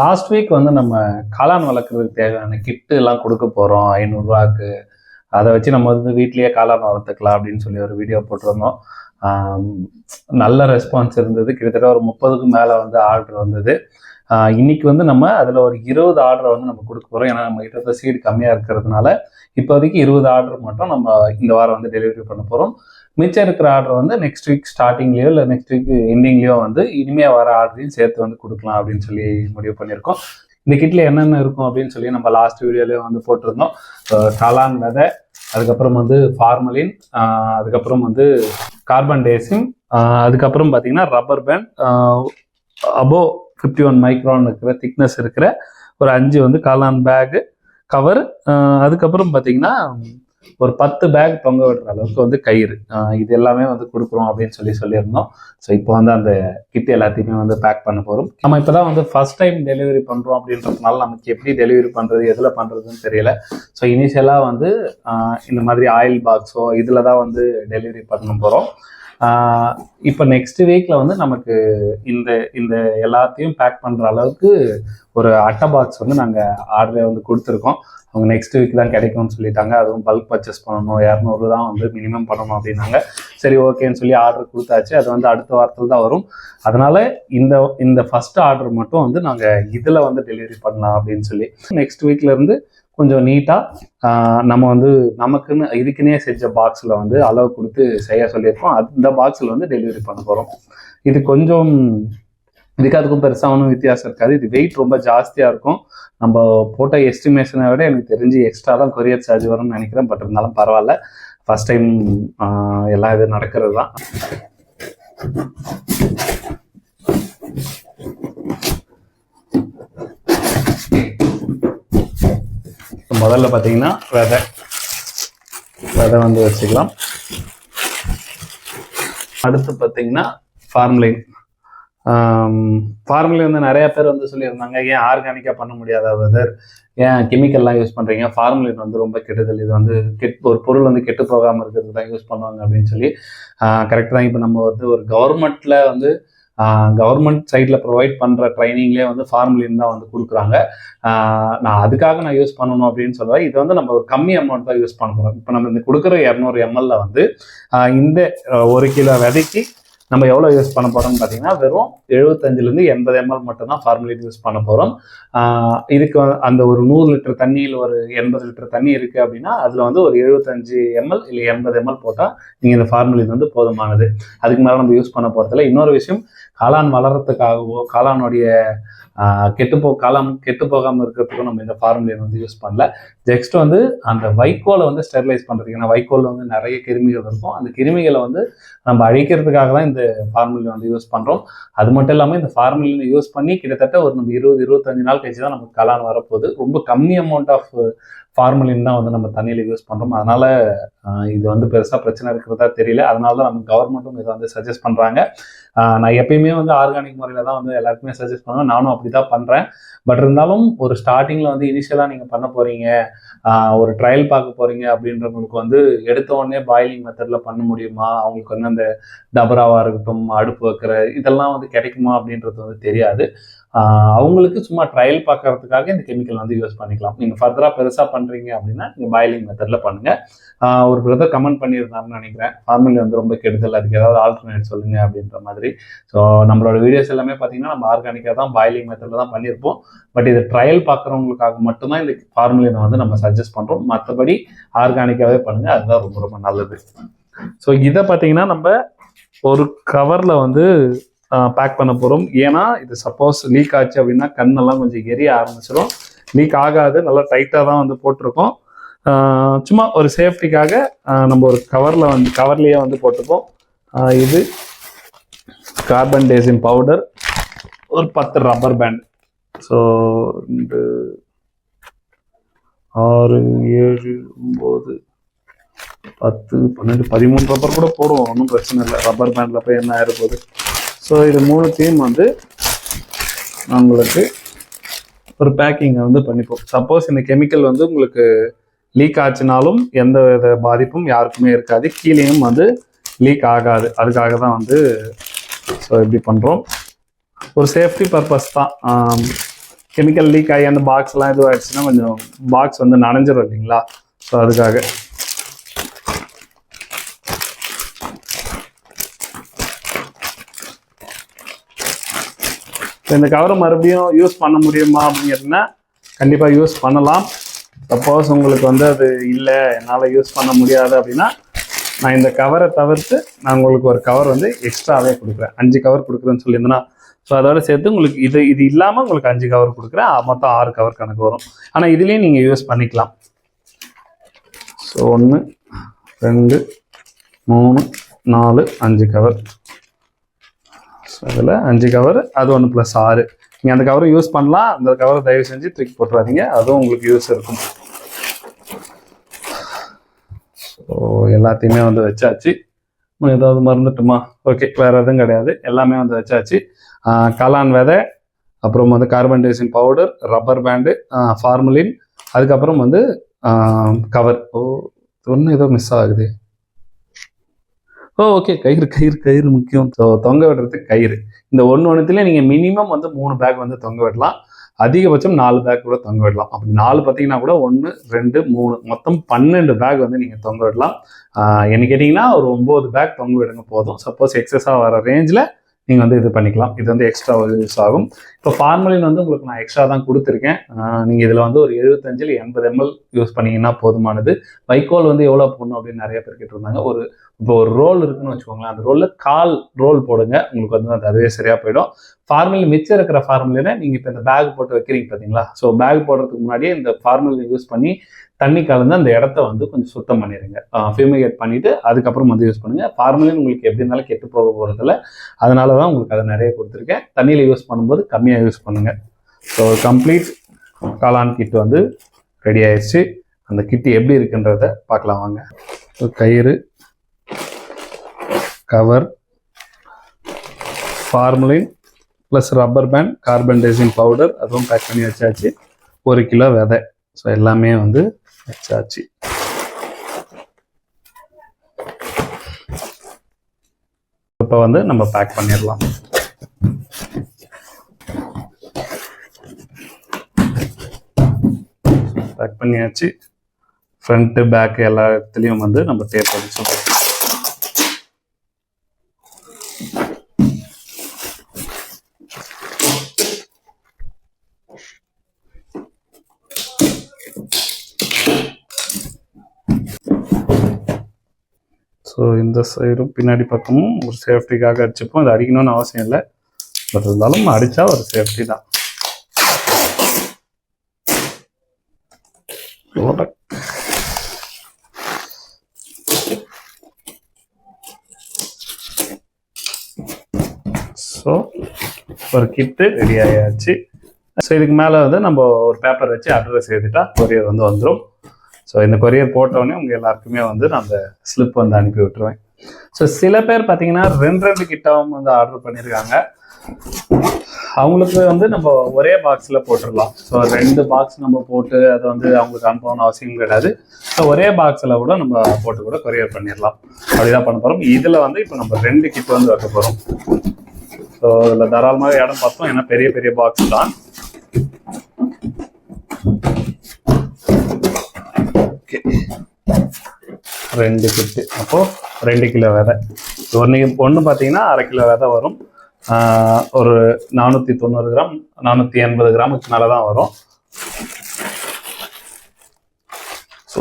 Last week வந்து நம்ம காளான் வளர்க்குறதுக்கு தேவையான கிட்டு எல்லாம் கொடுக்க போகிறோம் ஐநூறுரூவாக்கு. அதை வச்சு நம்ம வந்து வீட்லேயே காளான் வளர்த்துக்கலாம் அப்படின்னு சொல்லி ஒரு வீடியோ போட்டிருந்தோம். நல்ல ரெஸ்பான்ஸ் இருந்தது. கிட்டத்தட்ட ஒரு முப்பதுக்கும் மேலே வந்து ஆர்டர் வந்தது. இன்னைக்கு வந்து நம்ம அதில் ஒரு இருபது ஆர்டரை வந்து நம்ம கொடுக்க போகிறோம் ஏன்னா நம்ம கிட்ட சீடு கம்மியாக இருக்கிறதுனால இப்போதைக்கு இருபது ஆர்டர் மட்டும் நம்ம இந்த வாரம் வந்து டெலிவரி பண்ண போகிறோம் மிச்சம் இருக்கிற ஆர்டர் வந்து நெக்ஸ்ட் வீக் ஸ்டார்டிங்லேயோ இல்லை நெக்ஸ்ட் வீக் எண்டிங்லேயோ வந்து இனிமேல் வர ஆர்டரையும் சேர்த்து வந்து கொடுக்கலாம் அப்படின்னு சொல்லி முடிவு பண்ணியிருக்கோம். இந்த கிட்டில் என்னென்ன இருக்கும் அப்படின்னு சொல்லி நம்ம லாஸ்ட் வீடியோலேயே வந்து போட்டிருந்தோம். காளான் விதை அதுக்கப்புறம் வந்து ஃபார்மலின் அதுக்கப்புறம் வந்து கார்பன் டேசிம் அதுக்கப்புறம் பார்த்தீங்கன்னா rubber band above fifty one micron இருக்கிற திக்னஸ் இருக்கிற ஒரு அஞ்சு வந்து காளான் பேகு கவர் அதுக்கப்புறம் பார்த்தீங்கன்னா ஒரு பத்து பேக் தொங்க விடுற அளவுக்கு வந்து கயிறு. இது எல்லாமே வந்து கொடுக்குறோம் அப்படின்னு சொல்லி சொல்லியிருந்தோம். ஸோ இப்போ வந்து அந்த கிட் எல்லாத்தையுமே வந்து பேக் பண்ண போகிறோம் நம்ம இப்போ தான் வந்து ஃபர்ஸ்ட் டைம் டெலிவரி பண்ணுறோம் அப்படின்றதுனால நமக்கு எப்படி டெலிவரி பண்ணுறது எதில் பண்ணுறதுன்னு தெரியல. ஸோ இனிஷியலாக வந்து இந்த மாதிரி ஆயில் பாக்ஸோ இதில் தான் வந்து டெலிவரி பண்ண போகிறோம் இப்போ நெக்ஸ்ட் வீக்கில் வந்து நமக்கு இந்த இந்த எல்லாத்தையும் பேக் பண்ணுற அளவுக்கு ஒரு அட்டை பாக்ஸ் வந்து நாங்கள் ஆர்டரே வந்து கொடுத்துருக்கோம். அவங்க நெக்ஸ்ட் வீக் தான் கிடைக்கும்னு சொல்லிட்டாங்க. அதுவும் பல்க் பர்ச்சேஸ் பண்ணணும். இரநூறு தான் வந்து மினிமம் பண்ணணும் அப்படின்னாங்க. சரி ஓகேன்னு சொல்லி ஆர்டர் கொடுத்தாச்சு. அது வந்து அடுத்த வாரத்தில் தான் வரும். அதனால இந்த இந்த ஃபர்ஸ்ட் ஆர்டர் மட்டும் வந்து நாங்கள் இதில் வந்து டெலிவரி பண்ணலாம் அப்படின்னு சொல்லி நெக்ஸ்ட் வீக்லேருந்து கொஞ்சம் நீட்டாக நம்ம வந்து நமக்குன்னு இதுக்குன்னே செஞ்ச பாக்ஸில் வந்து அளவு கொடுத்து செய்ய சொல்லியிருக்கோம். அந்த பாக்ஸில் வந்து டெலிவரி பண்ண போகிறோம் இது கொஞ்சம் இதுக்கு அதுக்கும் பெருசாக ஒன்றும் வித்தியாசம் இருக்காது. இது வெயிட் ரொம்ப ஜாஸ்தியாக இருக்கும். நம்ம போட்ட எஸ்டிமேஷனை விட எனக்கு தெரிஞ்சு எக்ஸ்ட்ரா தான் கொரியர் சார்ஜ் வரும்னு நினைக்கிறேன். பட் இருந்தாலும் பரவாயில்ல. ஃபர்ஸ்ட் டைம் எல்லாம் இது நடக்கிறது தான் முதல்ல பார்த்தீங்கன்னா விதை. விதை வந்து வச்சுக்கலாம். அடுத்து பார்த்தீங்கன்னா ஃபார்ம்லைன் ஃபார்ம்லைன் வந்து நிறைய பேர் வந்து சொல்லியிருந்தாங்க ஏன் ஆர்கானிக்காக பண்ண முடியாத வெதர் ஏன் கெமிக்கல்லாம் யூஸ் பண்ணுறீங்க ஃபார்முலின் வந்து ரொம்ப கெடுதல். இது வந்து கெட் ஒரு பொருள் வந்து கெட்டு போகாமல் இருக்கிறது தான் யூஸ் பண்ணுவாங்க அப்படின்னு சொல்லி கரெக்டாக தான். இப்போ நம்ம வந்து ஒரு கவர்மெண்ட்டில் வந்து கவர்மெண்ட் சைடில் ப்ரொவைட் பண்ணுற ட்ரைனிங்லேயே வந்து ஃபார்ம்லேருந்து தான் வந்து கொடுக்குறாங்க. நான் அதுக்காக நான் யூஸ் பண்ணணும் அப்படின்னு சொல்லுவேன் இது வந்து நம்ம ஒரு கம்மி அமௌண்ட் தான் யூஸ் பண்ண போகிறோம் இப்போ நம்ம இந்த கொடுக்குற இரநூறு எம்எல்ல வந்து இந்த ஒரு கிலோ விதைக்கு நம்ம எவ்வளோ யூஸ் பண்ண போகிறோம்னு பார்த்தீங்கன்னா வெறும் எழுபத்தஞ்சிலேருந்து எண்பது எம்எல் மட்டும்தான் ஃபார்முலேட் யூஸ் பண்ண போகிறோம் இதுக்கு அந்த ஒரு நூறு லிட்டர் தண்ணியில் ஒரு எண்பது லிட்டர் தண்ணி இருக்குது அப்படின்னா அதில் வந்து ஒரு எழுபத்தஞ்சு எம்எல் இல்லை எண்பது எம்எல் போட்டால் நீங்கள் இந்த ஃபார்முலேட் வந்து போதுமானது. அதுக்கு மேலே நம்ம யூஸ் பண்ண போகிறதில்ல இன்னொரு விஷயம் காளான் வளர்கிறதுக்காகவோ காளானுடைய கெட்டுப்போ காளான் கெட்டு போகாமல் இருக்கிறதுக்கும் நம்ம இந்த ஃபார்முலேட் வந்து யூஸ் பண்ணல. நெக்ஸ்ட் வந்து அந்த வைக்கோலை வந்து ஸ்டெரிலைஸ் பண்ணுறதுக்கு ஏன்னா வைக்கோலில் வந்து நிறைய கிருமிகள் இருக்கும். அந்த கிருமிகளை வந்து நம்ம அழிக்கிறதுக்காக தான் இந்த ஃபார்முலின் வந்து யூஸ் பண்ணுறோம் அது மட்டும் இல்லாமல் இந்த ஃபார்முலினை யூஸ் பண்ணி கிட்டத்தட்ட ஒரு நம்ம இருபது இருபத்தஞ்சு நாள் கழிச்சு தான் நமக்கு கலான் வரப்போகுது. ரொம்ப கம்மி அமௌண்ட் ஆஃப் ஃபார்முலின் தான் வந்து நம்ம தண்ணியில் யூஸ் பண்ணுறோம் அதனால இது வந்து பெருசாக பிரச்சனை இருக்கிறதா தெரியல. அதனால தான் நம்ம கவர்மெண்ட்டும் இதை வந்து சஜஸ்ட் பண்ணுறாங்க நான் எப்பயுமே வந்து ஆர்கானிக் முறையில் தான் வந்து எல்லாருக்குமே சஜஸ்ட் பண்ணுவேன். நானும் அப்படி தான் பண்ணுறேன் பட் இருந்தாலும் ஒரு ஸ்டார்டிங்கில் வந்து இனிஷியலாக நீங்கள் பண்ண போகிறீங்க ஒரு ட்ரையல் பார்க்க போகிறீங்க அப்படின்றவங்களுக்கு வந்து எடுத்த உடனே பாயிலிங் மெத்தடில் பண்ண முடியுமா? அவங்களுக்கு வந்து அந்த டபராவாக இருக்கட்டும் அடுப்பு வைக்கிற இதெல்லாம் வந்து கிடைக்குமா அப்படின்றது வந்து தெரியாது. அவங்களுக்கு சும்மா ட்ரையல் பார்க்கறதுக்காக இந்த கெமிக்கல் வந்து யூஸ் பண்ணிக்கலாம். நீங்கள் ஃபர்தராக பெருசாக பண்ணுறீங்க அப்படின்னா நீங்கள் பாயிலிங் மெத்தடில் பண்ணுங்கள் ஒரு பிரதர் கமெண்ட் பண்ணியிருந்தாருன்னு நினைக்கிறேன். ஃபார்மலி வந்து ரொம்ப கெடுதல் அதுக்கு ஏதாவது ஆல்டர்னேட் சொல்லுங்க அப்படின்ற மாதிரி. ஸோ நம்மளோட வீடியோஸ் எல்லாமே பார்த்தீங்கன்னா நம்ம ஆர்கானிக்காக தான் பாயிலிங் மெத்தடில் தான் பண்ணியிருப்போம். பட் இது ட்ரையல் பார்க்குறவங்களுக்காக மட்டும்தான் இந்த ஃபார்முலினை வந்து நம்ம சஜஸ்ட் பண்ணுறோம் மற்றபடி ஆர்கானிக்காகவே பண்ணுங்கள் அதுதான் ரொம்ப ரொம்ப நல்லது. ஸோ இதை பார்த்தீங்கன்னா நம்ம ஒரு கவரில் வந்து பேக் பண்ண போகிறோம் ஏன்னா இது சப்போஸ் லீக் ஆச்சு அப்படின்னா கண்ணெல்லாம் கொஞ்சம் எரிய ஆரம்பிச்சிடும் லீக் ஆகாது நல்லா டைட்டாக தான் வந்து போட்டிருக்கோம். சும்மா ஒரு சேஃப்டிக்காக நம்ம ஒரு கவரில் வந்து கவர்லேயே வந்து போட்டுப்போம் இது கார்பன் டேசின் பவுடர் ஒரு பத்து ரப்பர் பேண்ட் ஸோ ரெண்டு ஆறு ஏழு ஒம்பது பத்து பன்னெண்டு பதிமூணு ரப்பர் கூட போடுவோம். ஒன்றும் பிரச்சனை இல்லை. ரப்பர் பேண்டில் போய் என்ன ஆயிருப்போகுது? ஸோ இது மூணுத்தையும் வந்து உங்களுக்கு ஒரு பேக்கிங்கை வந்து பண்ணிப்போம். சப்போஸ் இந்த கெமிக்கல் வந்து உங்களுக்கு லீக் ஆச்சுனாலும் எந்த வித பாதிப்பும் யாருக்குமே இருக்காது. கீழேயும் வந்து லீக் ஆகாது. அதுக்காக தான் வந்து ஸோ இப்படி பண்ணுறோம் ஒரு சேஃப்டி பர்பஸ் தான். கெமிக்கல் லீக் ஆகி அந்த பாக்ஸ்லாம் இதுவாகிடுச்சுன்னா கொஞ்சம் பாக்ஸ் வந்து நனைஞ்சிடும் இல்லைங்களா? ஸோ அதுக்காக. இந்த கவரை மறுபடியும் யூஸ் பண்ண முடியுமா அப்படிங்கிறதுனா கண்டிப்பாக யூஸ் பண்ணலாம். சப்போஸ் உங்களுக்கு வந்து அது இல்லை என்னால் யூஸ் பண்ண முடியாது அப்படின்னா நான் இந்த கவரை தவிர்த்து நான் உங்களுக்கு ஒரு கவர் வந்து எக்ஸ்ட்ராவே கொடுக்குறேன். அஞ்சு கவர் கொடுக்குறேன்னு சொல்லியிருந்தேன்னா ஸோ அதோட சேர்த்து உங்களுக்கு இது இது இல்லாமல் உங்களுக்கு அஞ்சு கவர் கொடுக்குறேன். மொத்தம் ஆறு கவர் கணக்கு வரும். ஆனால் இதுலேயும் நீங்கள் யூஸ் பண்ணிக்கலாம். ஸோ ஒன்று ரெண்டு மூணு நாலு அஞ்சு கவர் அதில் அஞ்சு கவர் அது ஒன்று ப்ளஸ் ஆறு. நீங்கள் அந்த கவரும் யூஸ் பண்ணலாம். அந்த கவரை தயவு செஞ்சு தூக்கி போட்டுறாதீங்க. அதுவும் உங்களுக்கு யூஸ் இருக்கும். ஸோ எல்லாத்தையுமே வந்து வச்சாச்சு. ஏதாவது மறந்துட்டுமா? ஓகே வேறு எதுவும் கிடையாது. எல்லாமே வந்து வச்சாச்சு. ஆஹ் காளான் விதை அப்புறம் வந்து carbendazim powder rubber band formalin அதுக்கப்புறம் வந்து கவர் ஓ ஒன்று ஏதோ மிஸ் ஆகுது. ஓ ஓகே கயிறு கயிறு கயிறு முக்கியம். ஸோ தொங்க விடுறதுக்கு கயிறு. இந்த ஒன்று ஒன்றுத்துல நீங்கள் மினிமம் வந்து மூணு பேக் வந்து தொங்க விடலாம். அதிகபட்சம் நாலு பேக் கூட தொங்க விடலாம். அப்படி நாலு பார்த்தீங்கன்னா கூட ஒன்று ரெண்டு மூணு மொத்தம் பன்னெண்டு பேக் வந்து நீங்கள் தொங்க விடலாம். என்ன கேட்டிங்கன்னா ஒரு ஒம்பது பேக் தொங்க விடுங்க போதும். சப்போஸ் எக்ஸஸாக வர ரேஞ்சில் நீங்கள் வந்து இது பண்ணிக்கலாம். இது வந்து எக்ஸ்ட்ரா யூஸ் ஆகும். இப்போ ஃபார்மலின் வந்து உங்களுக்கு நான் எக்ஸ்ட்ரா தான் கொடுத்துருக்கேன். நீங்கள் இதில் வந்து ஒரு எழுபத்தஞ்சில் எண்பது எம்எல் யூஸ் பண்ணீங்கன்னா போதுமானது. வைக்கோல் வந்து எவ்வளோ போடணும் அப்படின்னு நிறைய பேர் கேட்டிருந்தாங்க. ஒரு இப்போ ஒரு ரோல் இருக்குன்னு வச்சுக்கோங்களேன். அந்த ரோலில் கால் ரோல் போடுங்க. உங்களுக்கு வந்து அது அதுவே சரியாக போயிடும். ஃபார்மல் மிச்சம் இருக்கிற ஃபார்முலினை நீங்கள் இப்போ இந்த பேக் போட்டு வைக்கிறீங்க பார்த்தீங்களா? ஸோ பேக் போடுறதுக்கு முன்னாடியே இந்த ஃபார்முலினை யூஸ் பண்ணி தண்ணி கலந்து அந்த இடத்த வந்து கொஞ்சம் சுத்தம் பண்ணிடுங்க. ஃபியூமிகேட் பண்ணிவிட்டு அதுக்கப்புறம் வந்து யூஸ் பண்ணுங்கள் ஃபார்முலின் உங்களுக்கு எப்படி இருந்தாலும் கெட்டு போக போகிறதில்ல அதனால தான் உங்களுக்கு அதை நிறைய கொடுத்துருக்கேன். தண்ணியில் யூஸ் பண்ணும்போது கம்மியாக யூஸ் பண்ணுங்கள் ஸோ கம்ப்ளீட் காளான் கிட் வந்து ரெடி ஆயிடுச்சு. அந்த கிட்டு எப்படி இருக்குன்றத பார்க்கலாம் வாங்க. கயிறு cover formalin plus rubber band carbendazim powder அதுவும் பேக் பண்ணி வச்சாச்சு. ஒரு கிலோ விதை. ஸோ எல்லாமே வந்து வச்சாச்சு. இப்போ வந்து நம்ம பேக் பண்ணிடலாம் பேக் பண்ணியாச்சு. ஃப்ரண்ட்டு பேக் எல்லா இடத்துலையும் வந்து நம்ம டேப் அடிச்சோம் ஸோ இந்த சைடும் பின்னாடி பக்கமும் ஒரு சேஃப்டிக்காக அடிச்சுப்போம். அது அடிக்கணும்னு அவசியம் இல்லை. பட் இருந்தாலும் அடித்தா ஒரு சேஃப்டி தான். ஸோ ஒரு கிட்டு ரெடி ஆகியாச்சு ஸோ இதுக்கு மேலே வந்து நம்ம ஒரு பேப்பர் வச்சு அட்ரஸ் எழுதிட்டா கொரியர் வந்து வந்துடும் ஸோ இந்த கொரியர் போட்டோடனே உங்கள் எல்லாருக்குமே வந்து நான் அந்த ஸ்லிப் வந்து அனுப்பி விட்டுருவேன். ஸோ சில பேர் பார்த்தீங்கன்னா ரெண்டு ரெண்டு கிட்டாவும் வந்து ஆர்டர் பண்ணியிருக்காங்க அவங்களுக்கு வந்து நம்ம ஒரே பாக்ஸில் போட்டுடலாம். ஸோ ரெண்டு பாக்ஸ் நம்ம போட்டு அதை வந்து அவங்களுக்கு அனுப்பணும்னு அவசியம் கிடையாது. ஸோ ஒரே பாக்ஸில் கூட நம்ம போட்டு கூட கொரியர் பண்ணிடலாம். அப்படிதான் பண்ண போகிறோம் இதில் வந்து இப்போ நம்ம ரெண்டு கிட் வந்து வைக்க போகிறோம் ஸோ இதில் தாராளமாக இடம் பார்த்தோம். ஏன்னா பெரிய பெரிய பாக்ஸ் தான். ரெண்டு கிட்டு அப்போ ரெண்டு கிலோ விதை. ஒன்று ஒன்று பார்த்தீங்கன்னா அரை கிலோ விதை வரும். ஒரு நானூற்றி தொண்ணூறு கிராம் நானூற்றி எண்பது கிராமுக்கு மேலே தான் வரும். ஸோ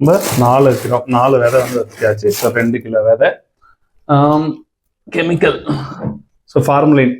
நம்ம நாலு கிலோ நாலு விதை வந்து வச்சியாச்சு ஸோ ரெண்டு கிலோ விதை. கெமிக்கல் ஸோ ஃபார்முலின்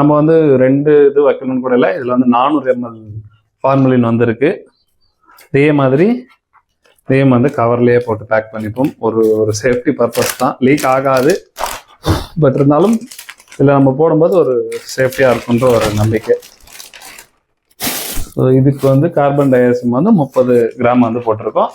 நம்ம வந்து ரெண்டு இது வைக்கணும்னு கூட இல்லை. இதில் வந்து நானூறு எம்எல் ஃபார்முலின் வந்திருக்கு. இதே மாதிரி இதையும் வந்து கவர்லேயே போட்டு பேக் பண்ணிப்போம். ஒரு ஒரு சேஃப்டி பர்பஸ் தான். லீக் ஆகாது. பட் இருந்தாலும் இதில் நம்ம போடும்போது ஒரு சேஃப்டியாக இருக்குன்ற ஒரு நம்பிக்கை. ஸோ இதுக்கு வந்து கார்பன் டை ஆக்சைடு வந்து முப்பது கிராம் வந்து போட்டிருக்கோம்.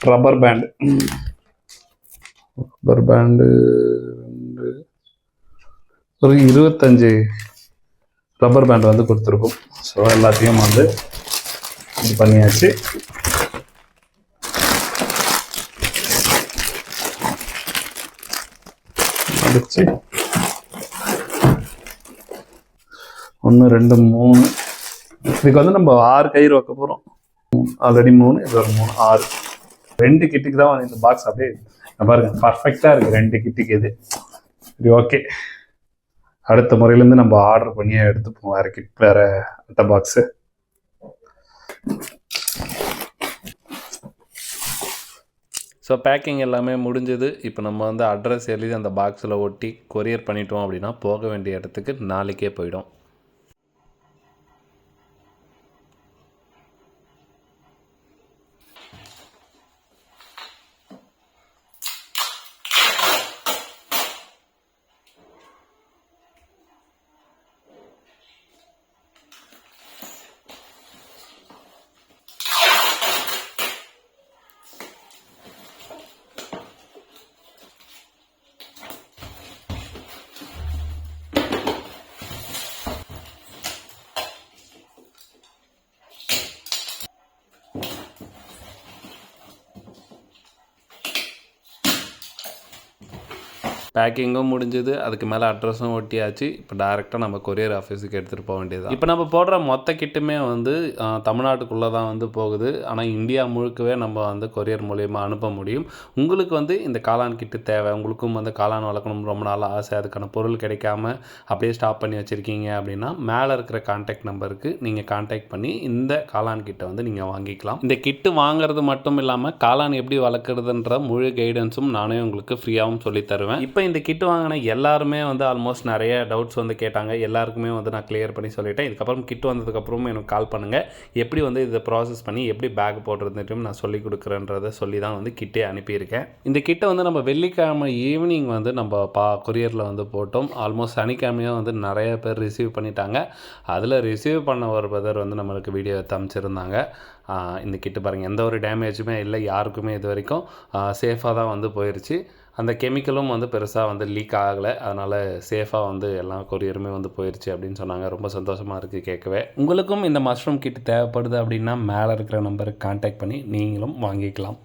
ரப்பர் பேண்டு ரப்பர் பேண்டு ஒரு இருபத்தஞ்சு ரப்பர் பேண்ட் வந்து கொடுத்துருக்கோம். ஸோ எல்லாத்தையும் வந்து இது பண்ணியாச்சு. அடிச்சு ஒன்று ரெண்டு மூணு. இதுக்கு வந்து நம்ம ஆறு கயிறு வைக்க போகிறோம் ஆல்ரெடி மூணு இது ஒரு மூணு ஆறு. ரெண்டு கிட்டுக்கு தான் வந்து இந்த பாக்ஸ் அப்படியே பாருங்க பர்ஃபெக்டாக இருக்குது ரெண்டு கிட்டுக்கு இது. சரி ஓகே அடுத்த முறையிலேருந்து நம்ம ஆர்டர் பண்ணியே எடுத்துப்போம் வேறு கிட் வேறு அட்டை பாக்ஸு ஸோ பேக்கிங் எல்லாமே முடிஞ்சது. இப்போ நம்ம வந்து அட்ரஸ் எழுதி அந்த பாக்ஸில் ஒட்டி கொரியர் பண்ணிட்டோம் அப்படின்னா போக வேண்டிய இடத்துக்கு நாளைக்கே போயிடும். பேக்கிங்கும் முடிஞ்சது. அதுக்கு மேலே அட்ரஸும் ஒட்டியாச்சு. இப்போ டேரெக்டாக நம்ம கொரியர் ஆஃபீஸுக்கு எடுத்துகிட்டு போக வேண்டியது இப்போ நம்ம போடுற மொத்த கிட்டுமே வந்து தமிழ்நாட்டுக்குள்ளே தான் வந்து போகுது. ஆனால் இந்தியா முழுக்கவே நம்ம வந்து கொரியர் மூலயமா அனுப்ப முடியும். உங்களுக்கு வந்து இந்த காளான் கிட்டு தேவை. உங்களுக்கும் வந்து காளான் வளர்க்கணும் ரொம்ப நாள் ஆசை. அதுக்கான பொருள் கிடைக்காம அப்படியே ஸ்டாப் பண்ணி வச்சுருக்கீங்க அப்படின்னா மேலே இருக்கிற கான்டாக்ட் நம்பருக்கு நீங்கள் கான்டாக்ட் பண்ணி இந்த காளான் கிட்டை வந்து நீங்கள் வாங்கிக்கலாம். இந்த கிட்டு வாங்குறது மட்டும் இல்லாமல் காளான் எப்படி வளர்க்குறதுன்ற முழு கைடன்ஸும் நானே உங்களுக்கு ஃப்ரீயாகவும் சொல்லி தருவேன். இப்போ இந்த கிட்டு வாங்கின எல்லாருமே வந்து ஆல்மோஸ்ட் நிறைய டவுட்ஸ் வந்து கேட்டாங்க. எல்லாருக்குமே வந்து நான் கிளியர் பண்ணி சொல்லிட்டேன். இதுக்கப்புறம் கிட்டு வந்ததுக்கப்புறமும் எனக்கு கால் பண்ணுங்கள் எப்படி வந்து இதை ப்ராசஸ் பண்ணி எப்படி பேக் போடுறதுன்ட்டும் நான் சொல்லி கொடுக்குறேன்றதை சொல்லி தான் வந்து கிட்டே அனுப்பியிருக்கேன். இந்த கிட்டை வந்து நம்ம வெள்ளிக்கிழமை ஈவினிங் வந்து நம்ம பா கொரியரில் வந்து போட்டோம். ஆல்மோஸ்ட் சனிக்கிழமையாக வந்து நிறைய பேர் ரிசீவ் பண்ணிட்டாங்க. அதில் ரிசீவ் பண்ண ஒரு பிரதர் வந்து நம்மளுக்கு வீடியோ தமிச்சிருந்தாங்க இந்த கிட்டு பாருங்கள் எந்த ஒரு டேமேஜுமே இல்லை. யாருக்குமே இது வரைக்கும் சேஃபாக தான் வந்து போயிடுச்சு அந்த கெமிக்கலும் வந்து பெருசாக வந்து லீக் ஆகலை. அதனால் சேஃபாக வந்து எல்லா கொரியருமே வந்து போயிடுச்சு அப்படின்னு சொன்னாங்க. ரொம்ப சந்தோஷமாக இருக்குது கேட்கவே. உங்களுக்கும் இந்த மஷ்ரூம் கிட் தேவைப்படுது அப்படின்னா மேலே இருக்கிற நம்பருக்கு கான்டாக்ட் பண்ணி நீங்களும் வாங்கிக்கலாம்.